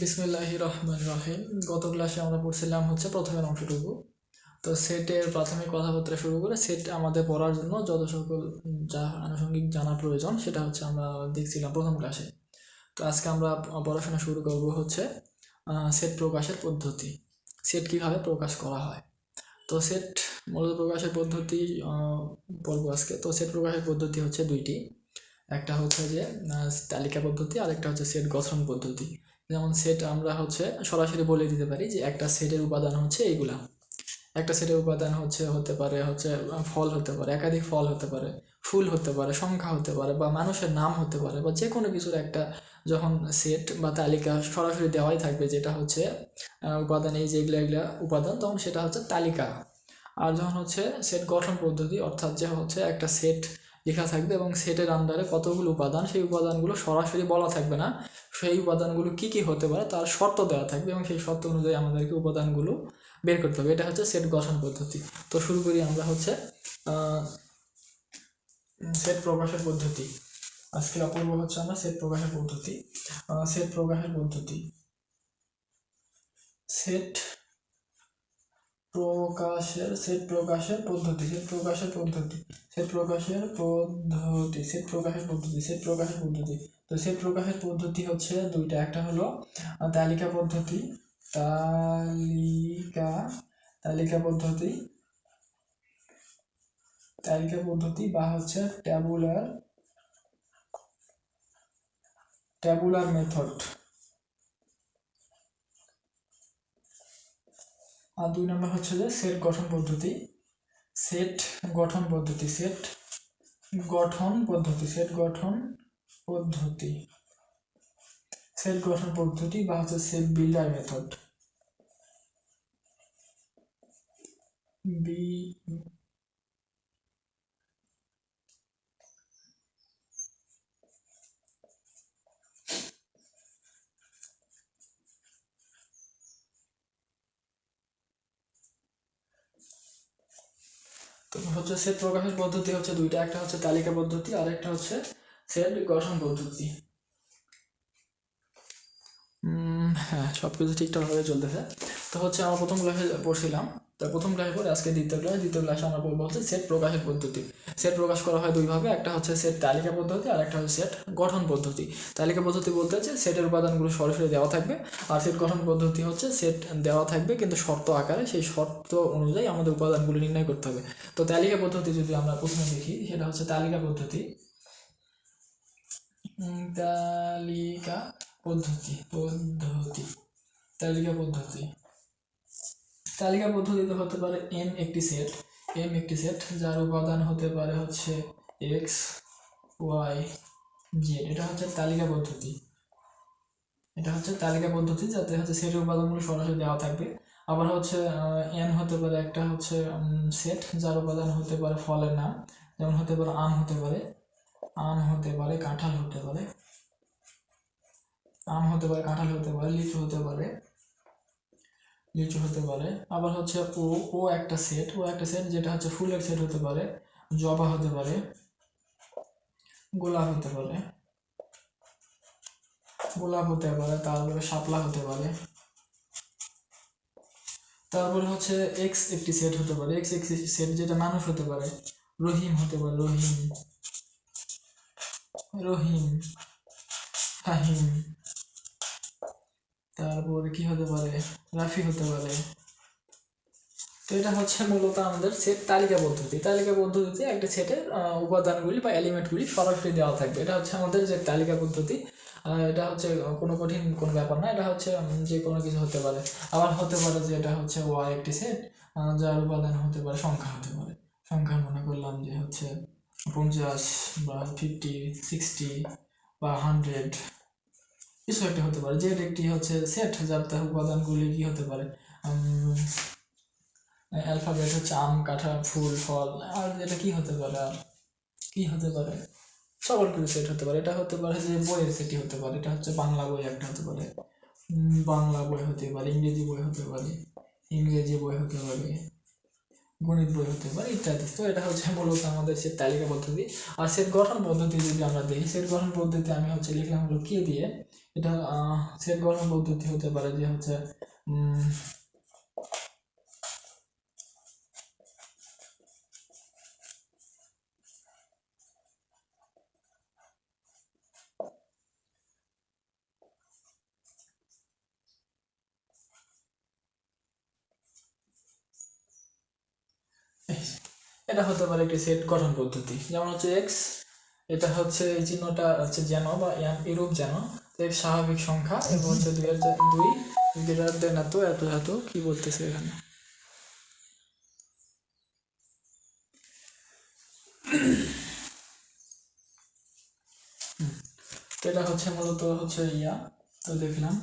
বিসমিল্লাহ রহমান রহিম। গত ক্লাসে আমরা পড়ছিলাম হচ্ছে প্রথমের অংশটুকু। তো সেটের প্রাথমিক কথাবার্তা শুরু করে সেট আমাদের পড়ার জন্য যত সকল যা আনুষঙ্গিক জানা প্রয়োজন সেটা হচ্ছে আমরা দেখছিলাম প্রথম ক্লাসে তো আজকে আমরা পড়াশোনা শুরু করব হচ্ছে সেট প্রকাশের পদ্ধতি। সেট কীভাবে প্রকাশ করা হয়? তো সেট মূলত প্রকাশের পদ্ধতি বলব আজকে। তো সেট প্রকাশের পদ্ধতি হচ্ছে দুইটি। একটা হচ্ছে যে তালিকা পদ্ধতি আর একটা হচ্ছে সেট গঠন পদ্ধতি। যেমন সেট আমরা হচ্ছে সরাসরি বলে দিতে পারি যে একটা সেটের উপাদান হচ্ছে এইগুলা। একটা সেটের উপাদান হচ্ছে, হতে পারে হচ্ছে ফল হতে পারে, একাধিক ফল হতে পারে, ফুল হতে পারে, সংখ্যা হতে পারে বা মানুষের নাম হতে পারে বা যে কোনো কিছুর একটা যখন সেট বা তালিকা সরাসরি দেওয়াই থাকবে যেটা হচ্ছে উপাদান এই যেগুলো এগুলা উপাদান, তখন সেটা হচ্ছে তালিকা। আর যখন হচ্ছে সেট গঠন পদ্ধতি অর্থাৎ যে হচ্ছে একটা সেট লেখা থাকবে এবং সেটের আন্ডারে কতগুলো উপাদান, সেই উপাদানগুলো সরাসরি বলা থাকবে না। সেই উপাদানগুলো কি কি হতে পারে তার শর্ত দেওয়া থাকবে এবং সেই শর্ত অনুযায়ী আমাদেরকে উপাদানগুলো বের করতে হবে। এটা হচ্ছে সেট গঠন পদ্ধতি। তো শুরু করি আমরা হচ্ছে সেট প্রকাশের পদ্ধতি। আজকে অপূর্ব হচ্ছে আমরা সেট প্রকাশের পদ্ধতি। সেট প্রকাশের পদ্ধতি। সেট প্রকাশের সেট প্রকাশের পদ্ধতি সেট প্রকাশের পদ্ধতি সেট প্রকাশের পদ্ধতি সেট প্রকাশের পদ্ধতি সেট প্রকাশের পদ্ধতি। তো সেট প্রকাশের পদ্ধতি হচ্ছে দুইটা। একটা হলো তালিকা পদ্ধতি, তালিকা তালিকা পদ্ধতি তালিকা পদ্ধতি বা হচ্ছে ট্যাবুলার ট্যাবুলার মেথড আর দুই নম্বর হচ্ছে যে সেট গঠন পদ্ধতি। সেট গঠন পদ্ধতি, সেট গঠন পদ্ধতি, সেট গঠন পদ্ধতি। সেট গঠন পদ্ধতি বা হচ্ছে সেট বিল্ডার মেথড। বি তো হচ্ছে সেট প্রকাশের পদ্ধতি হচ্ছে দুইটা, একটা হচ্ছে তালিকা পদ্ধতি আর একটা হচ্ছে সেট গঠন পদ্ধতি। হ্যাঁ সব কিছু ঠিকঠাকভাবে চলতেছে। তো হচ্ছে আমরা প্রথম ক্লাসে পড়ছিলাম। তো প্রথম ক্লাসে পরে আজকে দ্বিতীয় ক্লাস। দ্বিতীয় ক্লাসে আমরা পড়ব হচ্ছে সেট প্রকাশের পদ্ধতি। সেট প্রকাশ করা হয় দুইভাবে। একটা হচ্ছে সেট তালিকা পদ্ধতি আর একটা হচ্ছে সেট গঠন পদ্ধতি। তালিকা পদ্ধতি বলতে হচ্ছে সেটের উপাদানগুলো সরাসরি দেওয়া থাকবে আর সেট গঠন পদ্ধতি হচ্ছে সেট দেওয়া থাকবে কিন্তু শর্ত আকারে। সেই শর্ত অনুযায়ী আমাদের উপাদানগুলো নির্ণয় করতে হবে। তো তালিকা পদ্ধতি যদি আমরা প্রথমে দেখি, সেটা হচ্ছে তালিকা পদ্ধতি। তালিকা পদ্ধতি পদ্ধতি, তালিকা পদ্ধতি। তালিকা পদ্ধতিতে হতে পারে এম একটি সেট এম একটি সেট যার উপাদান হতে পারে হচ্ছে এক্স ওয়াই জেড এটা হচ্ছে তালিকা পদ্ধতি। এটা হচ্ছে তালিকা পদ্ধতি, যাতে হচ্ছে সেটের উপাদানগুলো সরাসরি দেওয়া থাকবে। আবার হচ্ছে এন হতে পারে একটা হচ্ছে সেট যার উপাদান হতে পারে ফলের নাম। যেমন হতে পারে আম হতে পারে, আম হতে পারে, কাঁঠাল হতে পারে। আম হতে পারে কাঁঠাল হতে পারে লিচু হতে পারে লিচু হতে পারে আবার হচ্ছে ও ও একটা সেট ও একটা সেট যেটা হচ্ছে ফুলের সেট হতে পারে জবা হতে পারে গোলাপ হতে পারে গোলাপ হতে পারে তারপরে শাপলা হতে পারে তারপরে হচ্ছে এক্স একটি সেট হতে পারে এক্স একটি সেট যেটা মানুষ হতে পারে রহিম হতে পারে রহিম রহিম ফাহিম তারপরে কি হতে পারে? রাফি হতে পারে। তো এটা হচ্ছে মূলত আমাদের সেট তালিকা পদ্ধতি। তালিকা পদ্ধতিতে একটা সেটের উপাদানগুলি বা এলিমেন্টগুলি সরাসরি দেওয়া থাকবে। এটা হচ্ছে আমাদের যে তালিকা পদ্ধতি। এটা হচ্ছে কোনো কঠিন কোনো ব্যাপার না। এটা হচ্ছে যে কোনো কিছু হতে পারে। আবার হতে পারে যে এটা হচ্ছে ওয়াই একটি সেট যার উপাদান হতে পারে, সংখ্যা হতে পারে। সংখ্যা মনে করলাম যে হচ্ছে পঞ্চাশ বা ফিফটি সিক্সটি বা হান্ড্রেড কিছু একটা হতে পারে, যে একটি হচ্ছে সেট যার উপাদানগুলি কি হতে পারে? অ্যালফাবেট হচ্ছে আম, কাঁঠাল, ফুল, ফল, আর এটা কি হতে পারে? আর কি হতে পারে? সকল কিছু সেট হতে পারে। এটা হতে পারে যে বইয়ের সেটই হতে পারে। এটা হচ্ছে বাংলা বই একটা হতে পারে। বাংলা বই হতে পারে, ইংরেজি বই হতে পারে, ইংরেজি বই হতে পারে। গণিত বই হতে পারে ইত্যাদি। তো এটা হচ্ছে মূলত আমাদের সে তালিকা পদ্ধতি। আর সেট গঠন পদ্ধতি যদি আমরা দেখি, সেট গঠন পদ্ধতি আমি হচ্ছে লিখলাম হলো কি দিয়ে? এটা সেট গঠন পদ্ধতি হতে পারে যে হচ্ছে এটা হতে পারে একটি সেট গঠন পদ্ধতি। যেমন হচ্ছে এক্স এটা হচ্ছে এই চিহ্নটা হচ্ছে যেন বা এরূপ যেন। এক স্বাভাবিক সংখ্যা এবং হচ্ছে দুই হাজার দুই গ্রেটার এত এত এত, কি বলতেছে এখানে? এটা হচ্ছে মূলত হচ্ছে ইয়া, তো দেখলাম।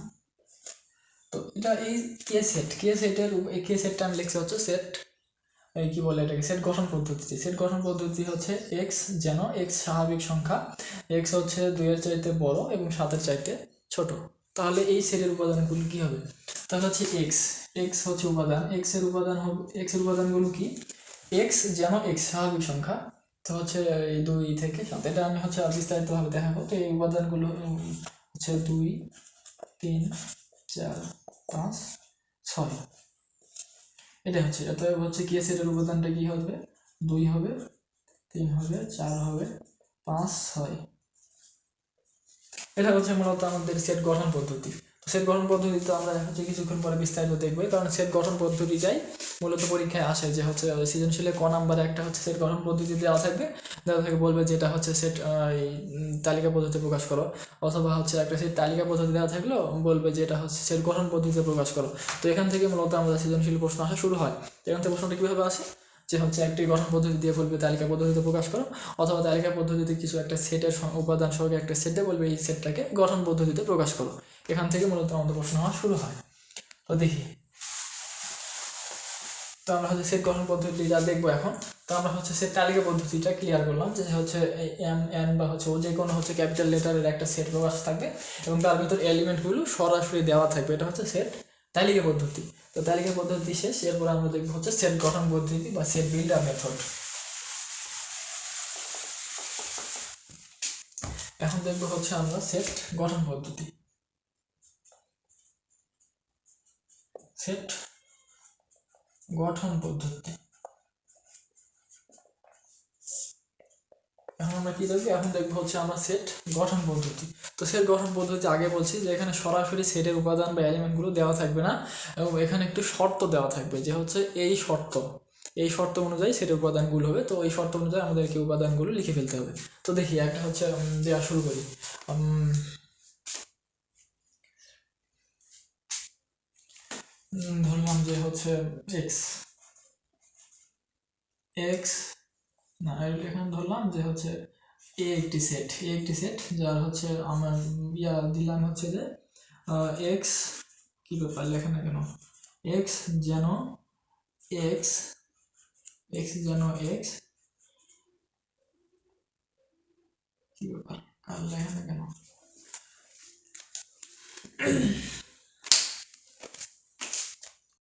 তো এটা এই কে সেট, কে সেটের কে সেটটা আমি লিখছি হচ্ছে সেট কি বলে এটাকে? সেট গঠন পদ্ধতি সেট গঠন পদ্ধতি হচ্ছে এক্স যেন এক্স স্বাভাবিক সংখ্যা এক্স হচ্ছে দুইয়ের চাইতে বড় এবং সাতের চাইতে ছোট। তাহলে এই সেটের উপাদানগুলো কি হবে? তাহলে হচ্ছে এক্স এক্স হচ্ছে উপাদান। এক্সের উপাদান হবে এক্সের উপাদানগুলো কি? এক্স যেন এক্স স্বাভাবিক সংখ্যা। তো হচ্ছে এই দুই থেকে সাত। এটা আমি হচ্ছে আর বিস্তারিতভাবে দেখাবো। তো এই উপাদানগুলো হচ্ছে দুই, তিন, চার, পাঁচ, ছয়। এটা হচ্ছে, অতএব হচ্ছে কি সেটের উপাদানটা কি হবে? দুই হবে, তিন হবে, চার হবে, পাঁচ ছয়। এটা হচ্ছে মূলত আমাদের সেট গঠন পদ্ধতি। সেট গঠন পদ্ধতি তো আমরা হচ্ছে কিছুক্ষণ পরে বিস্তারিত দেখব। কারণ সেট গঠন পদ্ধতিটাই মূলত পরীক্ষায় আসে যে হচ্ছে সৃজনশীলে ক নাম্বারে একটা হচ্ছে সেট গঠন পদ্ধতি দেওয়া থাকবে। দেওয়া থেকে বলবে যেটা হচ্ছে সেট তালিকা পদ্ধতি প্রকাশ করো। অথবা হচ্ছে একটা সেট তালিকা পদ্ধতি দেওয়া থাকলেও বলবে যে এটা হচ্ছে সেট গঠন পদ্ধতিতে প্রকাশ করো। তো এখান থেকে মূলত আমাদের সৃজনশীল প্রশ্ন আসা শুরু হয়। এখান থেকে প্রশ্নটা কীভাবে আসে? যে হচ্ছে একটি গঠন পদ্ধতি দিয়ে বলবে তালিকা পদ্ধতিতে প্রকাশ করো, অথবা তালিকা পদ্ধতিতে কিছু একটা সেটের উপাদান সহকারে একটা সেটে বলবে এই সেটটাকে গঠন পদ্ধতিতে প্রকাশ করো। এখান থেকে মূলত আমাদের প্রশ্ন হওয়া শুরু হয়। তো দেখি। তো আমরা হচ্ছে সেট গঠন পদ্ধতি যা দেখব এখন, তো আমরা হচ্ছে সেট তালিকা পদ্ধতিটা ক্লিয়ার করলাম যে হচ্ছে এম এন বা হচ্ছে ও যে কোনো হচ্ছে ক্যাপিটাল লেটারের একটা সেট প্রকাশ থাকবে এবং তার ভিতর এলিমেন্টগুলো সরাসরি দেওয়া থাকবে। এটা হচ্ছে সেট তালিকা পদ্ধতি। তো তালিকা পদ্ধতি শেষ, এরপর আমরা দেখব হচ্ছে সেট গঠন পদ্ধতি বা সেট বিল্ডার মেথড। এখন দেখব হচ্ছে আমরা সেট গঠন পদ্ধতি। সেট গঠন পদ্ধতি। এখন আমরা কি দেখব? এখন দেখব হচ্ছে আমরা সেট গঠন পদ্ধতি। তো সেট গঠন পদ্ধতি আগে বলছি যে এখানে সরাসরি সেটের উপাদান বা এলিমেন্টগুলো দেওয়া থাকবে না এবং এখানে একটু শর্ত দেওয়া থাকবে যে হচ্ছে এই শর্ত এই শর্ত অনুযায়ী সেটের উপাদানগুলো হবে। তো এই শর্ত অনুযায়ী আমাদেরকে উপাদানগুলো লিখে ফেলতে হবে। তো দেখি একটা হচ্ছে দেওয়া শুরু করি। ধরলাম যে হচ্ছে এক্স এক্স না এখানে ধরলাম যে হচ্ছে এ একটি সেট এ একটি সেট যার হচ্ছে আমার ইয়া দিলাম হচ্ছে যে এক্স কি ব্যাপার লেখা না কেন? এক্স যেন এক্স এক্স যেন এক্স কি ব্যাপার? কার লেখা না কেন?